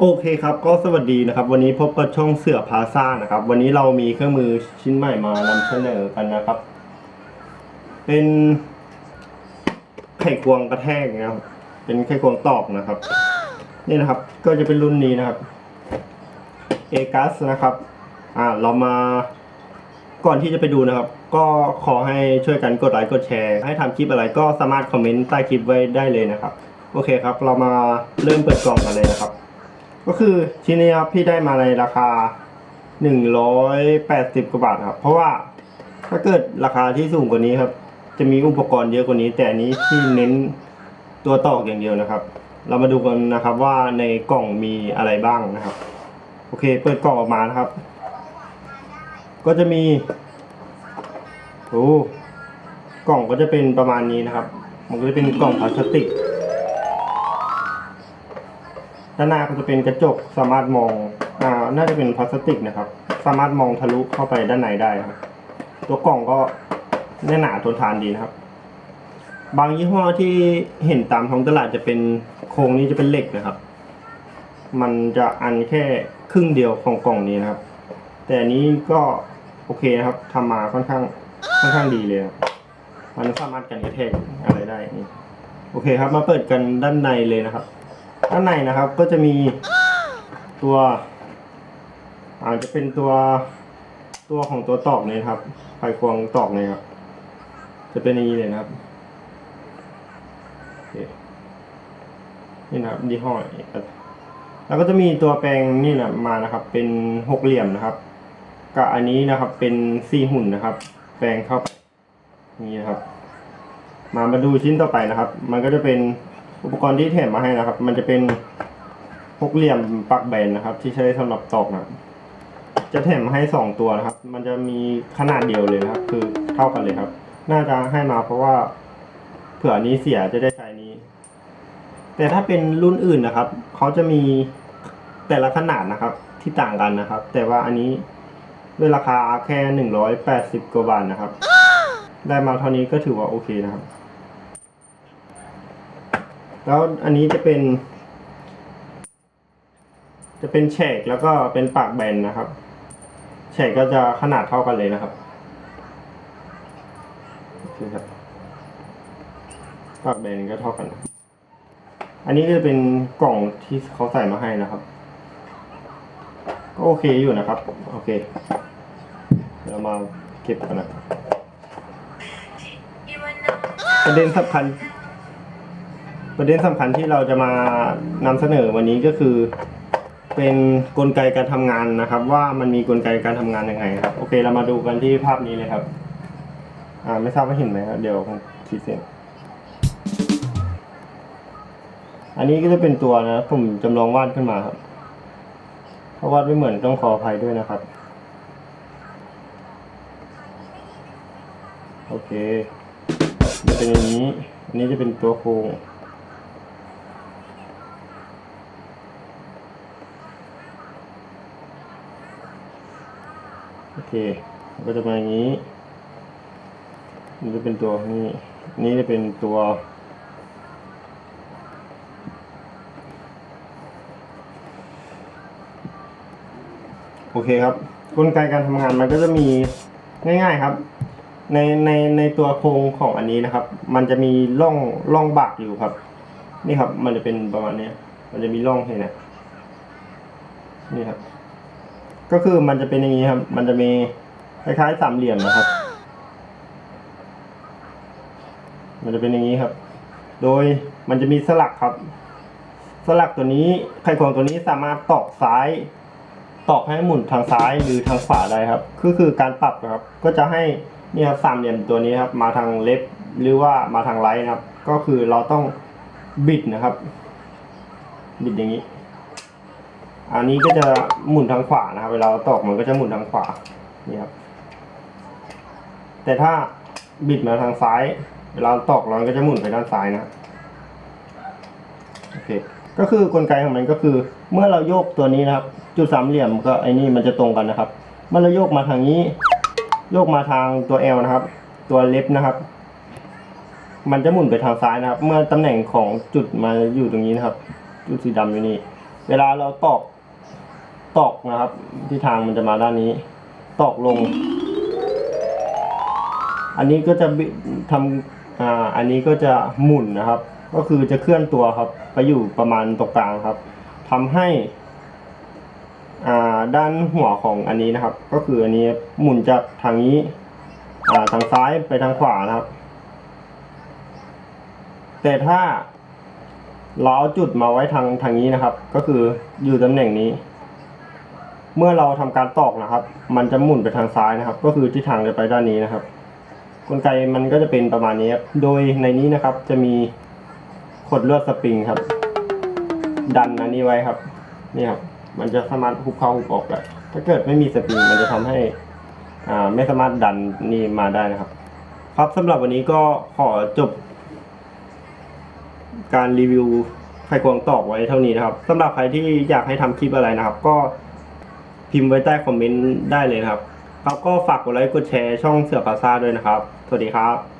โอเคครับก็สวัสดีนะครับ วันนี้พบกับช่องเสือพาซ่านะครับ วันนี้เรามีเครื่องมือชิ้นใหม่มานำเสนอกันนะครับ เป็นไขควงกระแทกนะครับ เป็นไขควงตอกนะครับ นี่นะครับก็จะเป็นรุ่นนี้นะครับเอกัสนะครับอ่าเรามาก่อนที่จะไปดูนะครับ ก็ขอให้ช่วยกันกดไลค์กดแชร์ ให้ทำคลิปอะไรก็สามารถคอมเมนต์ใต้คลิปไว้ได้เลยนะครับ โอเคครับ เรามาเริ่มเปิดกล่องกันเลยนะครับ ก็คือชิ้นนี้ครับพี่ได้มาในราคา 180กว่าบาทครับ เพราะว่าถ้าเกิดราคาที่สูงกว่านี้ครับ จะมีอุปกรณ์เยอะกว่านี้ แต่อันนี้ที่เน้นตัวตอกอย่างเดียวนะครับ เรามาดูกันนะครับว่าในกล่องมีอะไรบ้างนะครับ โอเคเปิดกล่องออกมานะครับ ก็จะมีโอ้กล่องก็จะเป็นประมาณนี้นะครับ มันก็จะเป็นกล่องพลาสติก ด้านหน้าก็จะเป็นกระจกสามารถมองอ่าน่าจะเป็นพลาสติกนะครับ สามารถมองทะลุเข้าไปด้านในได้ครับตัวกล่องก็แน่นหนาทนทานดีนะครับ บางยี่ห้อที่เห็นตามท้องตลาดจะเป็นโครงนี้จะเป็นเหล็กนะครับ มันจะอันแค่ครึ่งเดียวของกล่องนี้นะครับ แต่นี้ก็โอเคนะครับทำมาค่อนข้างค่อนข้างดีเลยมันสามารถกันกระแทกอะไรได้นี่โอเคครับมาเปิดกันด้านในเลยนะครับ ด้านในนะครับก็จะมีตัวอาจจะเป็นตัวตัวของตัวตอกเนี่ยครับไขควงตอกเนี่ยครับ จะเป็นอย่างนี้เลยนะครับนี่นะครับยี่ห้อแล้วก็จะมีตัวแปรงนี่นะมานะครับ เป็นหกเหลี่ยมนะครับกับอันนี้นะครับเป็นสี่หุ่นนะครับ แปรงเข้าไปนี่นะครับ มามาดูชิ้นต่อไปนะครับ มันก็จะเป็น อุปกรณ์ที่แถมมาให้นะครับ มันจะเป็นหกเหลี่ยมปักแบนนะครับ ที่ใช้สำหรับตอกนะจะแถมมาให้สองตัวนะครับ มันจะมีขนาดเดียวเลยนะครับ คือเท่ากันเลยครับ น่าจะให้มาเพราะว่าเผื่อนนี้เสียจะได้ใช้นี้ แต่ถ้าเป็นรุ่นอื่นนะครับเขาจะมีแต่ละขนาดนะครับ ที่ต่างกันนะครับ แต่ว่าอันนี้ด้วยราคาแค่หนึ่งร้อยแปดสิบกว่าบาทนะครับ ได้มาเท่านี้ก็ถือว่าโอเคนะครับ แล้วอันนี้จะเป็น จะเป็นแฉกแล้วก็เป็นปากแบนนะครับแฉกก็จะขนาดเท่ากันเลยนะครับโอเคครับปากแบนก็เท่ากัน อันนี้ก็จะเป็นกล่องที่เขาใส่มาให้นะครับ ก็โอเคอยู่นะครับ โอเคเดี๋ยวมาเก็บกันนะครับประเด็นสำคัญ ประเด็นสำคัญที่เราจะมานำเสนอวันนี้ก็คือ เป็นกลไกการทำงานนะครับ ว่ามันมีกลไกการทำงานยังไงครับ โอเคเรามาดูกันที่ภาพนี้เลยครับ อ่าไม่ทราบว่าเห็นไหมครับเดี๋ยวผมขีดเส้นอันนี้ก็จะเป็นตัวนะผมจำลองวาดขึ้นมาครับถ้าวาดไม่เหมือนต้องขออภัยด้วยนะครับ โอเคจะเป็นอย่างนี้ อันนี้จะเป็นตัวโครง โอเคก็จะมาอย่างนี้นี่จะเป็นตัวนี้อันนี้จะเป็นตัวโอเคครับกลไกการทำงานมันก็จะมีง่ายๆครับ ในในในตัวโครงของอันนี้นะครับ มันจะมีร่องร่องบากอยู่ครับ นี่ครับ มันจะเป็นประมาณนี้มันจะมีร่องเห็นนะนี่ครับ ก็คือมันจะเป็นอย่างนี้ครับ มันจะมีคล้ายๆสามเหลี่ยมนะครับ มันจะเป็นอย่างนี้ครับ โดยมันจะมีสลักครับ สลักตัวนี้ไขควงตัวนี้สามารถตอกซ้ายตอกให้หมุนทางซ้ายหรือทางขวาได้ครับ ก็คือการปรับครับ ก็จะให้นี่ครับสามเหลี่ยมตัวนี้ครับ มาทางเล็บหรือว่ามาทางไลท์นะครับ ก็คือเราต้องบิดนะครับ บิดอย่างนี้ อันนี้ก็จะหมุนทางขวานะครับเวลาตอกมันก็จะหมุนทางขวานี่ครับแต่ถ้าบิดมาทางซ้าย เวลาตอกเราก็จะหมุนไปด้านซ้ายนะโอเคก็คือกลไกของมันก็คือ เมื่อเราโยกตัวนี้นะครับ จุดสามเหลี่ยมก็ไอ้นี่มันจะตรงกันนะครับ เมื่อเราโยกมาทางนี้ โยกมาทางตัว L นะครับ ตัวเล็บนะครับ มันจะหมุนไปทางซ้ายนะครับ เมื่อตำแหน่งของจุดมาอยู่ตรงนี้นะครับ จุดสีดำอยู่นี่เวลาเราตอก ตอกนะครับ ที่ทางมันจะมาด้านนี้ ตอกลง อันนี้ก็จะบิทำอ่าอันนี้ก็จะหมุนนะครับ ก็คือจะเคลื่อนตัวครับ ไปอยู่ประมาณตรงกลางครับทำให้อ่าด้านหัวของอันนี้นะครับ ก็คืออันนี้หมุนจากทางนี้อ่าทางซ้ายไปทางขวานะครับ แต่ถ้าเราเอาจุดมาไว้ทางทางนี้นะครับ ก็คืออยู่ตำแหน่งนี้ เมื่อเราทำการตอกนะครับ มันจะหมุนไปทางซ้ายนะครับ ก็คือทิศทางจะไปด้านนี้นะครับ กลไกมันก็จะเป็นประมาณนี้ครับโดยในนี้นะครับจะมีขดลวดสปริงครับ ดันอันนี้ไว้ครับนี่ครับมันจะสามารถหุบเข้าหุบออกได้ถ้าเกิดไม่มีสปริงมันจะทำให้อ่าไม่สามารถดันนี่มาได้นะครับ ครับสำหรับวันนี้ก็ขอจบ การรีวิวไขควงตอกไว้เท่านี้นะครับสำหรับใครที่อยากให้ทำคลิปอะไรนะครับ ก็ พิมพ์ไว้ใต้คอมเมนต์ได้เลยครับครับก็ฝากกดไลค์กดแชร์ช่องเสือพาซาด้วยนะครับ สวัสดีครับ